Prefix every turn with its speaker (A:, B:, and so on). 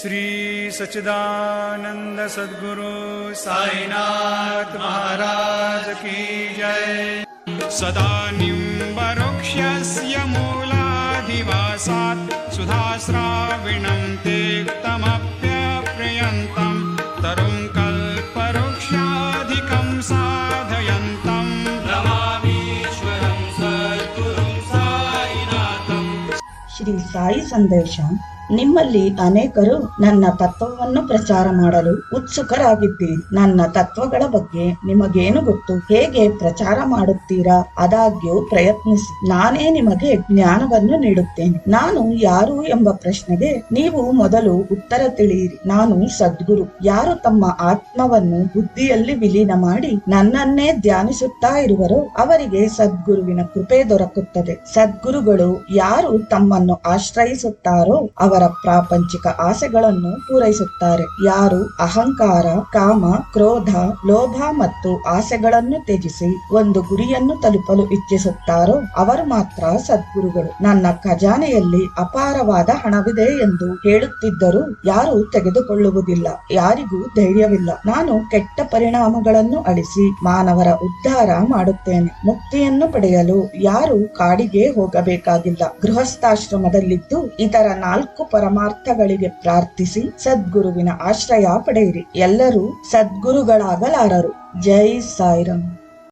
A: श्री सच्चिदानन्द सद्गुरु सायिना महाराजकी जय। सदा निम्बरुक्षस्य मूलाधिवासात् सुधाविणम् ते तमप्यप्रयन्तम् तरुङ्कल्पक्षाधिकम् साधयन्तम्
B: श्री साई सन्देशम् ನಿಮ್ಮಲ್ಲಿ ಅನೇಕರು ನನ್ನ ತತ್ವವನ್ನು ಪ್ರಚಾರ ಮಾಡಲು ಉತ್ಸುಕರಾಗಿದ್ದೀರಿ. ನನ್ನ ತತ್ವಗಳ ಬಗ್ಗೆ ನಿಮಗೇನು ಗೊತ್ತು? ಹೇಗೆ ಪ್ರಚಾರ ಮಾಡುತ್ತೀರಾ? ಆದಾಗ್ಯೂ ಪ್ರಯತ್ನಿಸಿ. ನಾನೇ ನಿಮಗೆ ಜ್ಞಾನವನ್ನು ನೀಡುತ್ತೇನೆ. ನಾನು ಯಾರು ಎಂಬ ಪ್ರಶ್ನೆಗೆ ನೀವು ಮೊದಲು ಉತ್ತರ ತಿಳಿಯಿರಿ. ನಾನು ಸದ್ಗುರು. ಯಾರು ತಮ್ಮ ಆತ್ಮವನ್ನು ಬುದ್ಧಿಯಲ್ಲಿ ವಿಲೀನ ಮಾಡಿ ನನ್ನನ್ನೇ ಧ್ಯಾನಿಸುತ್ತಾ ಇರುವರೋ ಅವರಿಗೆ ಸದ್ಗುರುವಿನ ಕೃಪೆ ದೊರಕುತ್ತದೆ. ಸದ್ಗುರುಗಳು ಯಾರು ತಮ್ಮನ್ನು ಆಶ್ರಯಿಸುತ್ತಾರೋ ಅವರ ಪ್ರಾಪಂಚಿಕ ಆಸೆಗಳನ್ನು ಪೂರೈಸುತ್ತಾರೆ. ಯಾರು ಅಹಂಕಾರ, ಕಾಮ, ಕ್ರೋಧ, ಲೋಭ ಮತ್ತು ಆಸೆಗಳನ್ನು ತ್ಯಜಿಸಿ ಒಂದು ಗುರಿಯನ್ನು ತಲುಪಲು ಇಚ್ಛಿಸುತ್ತಾರೋ ಅವರು ಮಾತ್ರ ಸದ್ಗುರುಗಳು. ನನ್ನ ಖಜಾನೆಯಲ್ಲಿ ಅಪಾರವಾದ ಹಣವಿದೆ ಎಂದು ಹೇಳುತ್ತಿದ್ದರೂ ಯಾರು ತೆಗೆದುಕೊಳ್ಳುವುದಿಲ್ಲ. ಯಾರಿಗೂ ಧೈರ್ಯವಿಲ್ಲ. ನಾನು ಕೆಟ್ಟ ಪರಿಣಾಮಗಳನ್ನು ಅಳಿಸಿ ಮಾನವರ ಉದ್ಧಾರ ಮಾಡುತ್ತೇನೆ. ಮುಕ್ತಿಯನ್ನು ಪಡೆಯಲು ಯಾರು ಕಾಡಿಗೆ ಹೋಗಬೇಕಾಗಿಲ್ಲ. ಗೃಹಸ್ಥಾಶ್ರಮದಲ್ಲಿದ್ದು ಇತರ ನಾಲ್ಕು ಪರಮಾರ್ಥಗಳಿಗೆ ಪ್ರಾರ್ಥಿಸಿ ಸದ್ಗುರುವಿನ ಆಶ್ರಯ ಪಡೆಯಿರಿ. ಎಲ್ಲರೂ ಸದ್ಗುರುಗಳಾಗಲಾರರು. ಜೈ ಸಾಯಿರಾಮ್.